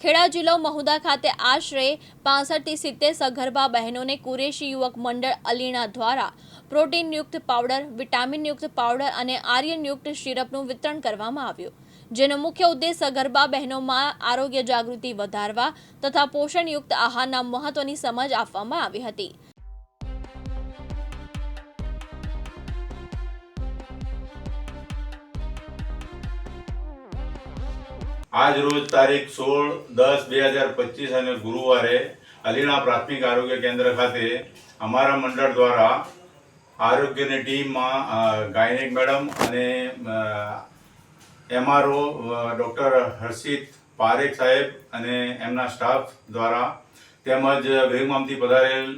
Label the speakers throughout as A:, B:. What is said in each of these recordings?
A: ખેડા જિલ્લો મહુદા ખાતે આશરે પાસઠથી સિત્તેર સગર્ભા બહેનોને કુરેશી યુવક મંડળ અલીણા દ્વારા પ્રોટીનયુક્ત પાવડર, વિટામિનયુક્ત પાવડર અને આર્યનયુક્ત સિરપનું વિતરણ કરવામાં આવ્યું. જેનો મુખ્ય ઉદ્દેશ સગર્ભા બહેનોમાં આરોગ્ય જાગૃતિ વધારવા તથા પોષણયુક્ત આહારના મહત્વની સમજ આપવામાં આવી હતી.
B: આજ રોજ તારીખ સોળ દસ બે હજાર પચીસ અને ગુરુવારે અલીણા પ્રાથમિક આરોગ્ય કેન્દ્ર ખાતે અમારા મંડળ દ્વારા આરોગ્યની ટીમમાં ગાયનિક મેડમ અને એમઆરઓ ડૉક્ટર હર્ષિત પારેખ સાહેબ અને એમના સ્ટાફ દ્વારા તેમજ વેગમામથી પધારેલ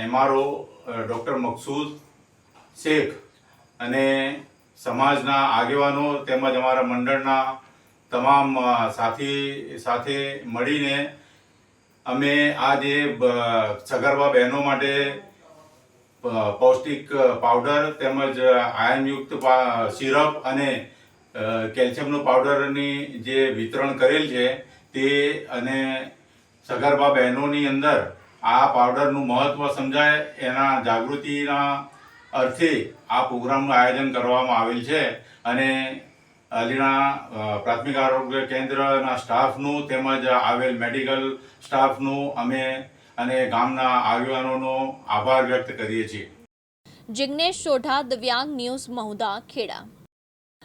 B: એમઆરઓ ડૉક્ટર મકસૂદ શેખ અને સમાજના આગેવાનો તેમજ અમારા મંડળના તમામ સાથી, સાથે મળીને અમે આ જે સગર્ભા બહેનો માટે પૌષ્ટિક પાવડર તેમજ આયનયુક્ત સિરપ અને કેલ્શિયમનું પાવડરની જે વિતરણ કરેલ છે તે અને સગર્ભા બહેનોની અંદર આ પાવડરનું મહત્ત્વ સમજાય એના જાગૃતિના અર્થે આ પ્રોગ્રામનું આયોજન કરવામાં આવેલ છે અને અલીણા અ, પ્રાથમિક આરોગ્ય કેન્દ્રના સ્ટાફનું તેમજ આવેલ મેડિકલ સ્ટાફનું અમે અને ગામના આગેવાનોનો આભાર વ્યક્ત કરીએ છીએ.
A: જિગ્નેશ સોઢા દિવ્યાંગ ન્યૂઝ મહુદા ખેડા.